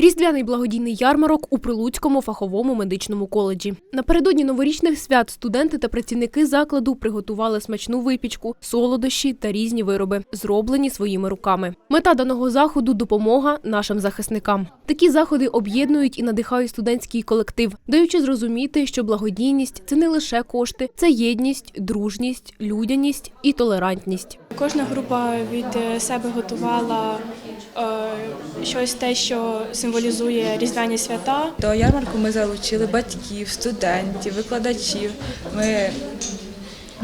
Різдвяний благодійний ярмарок у Прилуцькому фаховому медичному коледжі. Напередодні новорічних свят студенти та працівники закладу приготували смачну випічку, солодощі та різні вироби, зроблені своїми руками. Мета даного заходу допомога нашим захисникам. Такі заходи об'єднують і надихають студентський колектив, даючи зрозуміти, що благодійність це не лише кошти, це єдність, дружність, людяність і толерантність. Кожна група від себе готувала е, щось те, що символізує різдвяні свята. До ярмарку ми залучили батьків, студентів, викладачів. Ми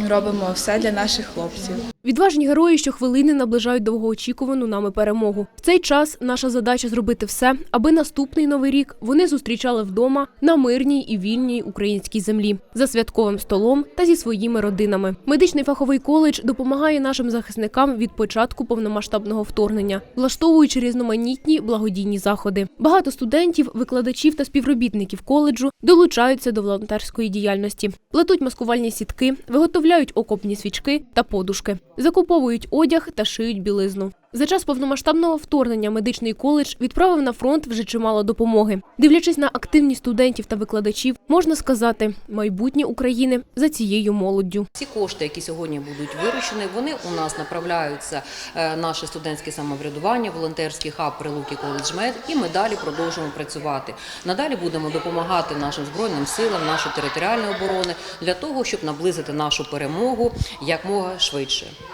робимо все для наших хлопців. Відважні герої щохвилини наближають довгоочікувану нами перемогу. В цей час наша задача зробити все, аби наступний новий рік вони зустрічали вдома на мирній і вільній українській землі за святковим столом та зі своїми родинами. Медичний фаховий коледж допомагає нашим захисникам від початку повномасштабного вторгнення, влаштовуючи різноманітні благодійні заходи. Багато студентів, викладачів та співробітників коледжу долучаються до волонтерської діяльності, плетуть маскувальні сітки, виготовляють окопні свічки та подушки, закуповують одяг та шиють білизну. За час повномасштабного вторгнення медичний коледж відправив на фронт вже чимало допомоги. Дивлячись на активність студентів та викладачів, можна сказати, майбутнє України за цією молоддю. Ці кошти, які сьогодні будуть виручені, вони у нас направляються е, наше студентське самоврядування, волонтерський хаб Прилуки коледж Мед, і ми далі продовжуємо працювати. Надалі будемо допомагати нашим збройним силам, нашої територіальної оборони для того, щоб наблизити нашу перемогу якмога швидше.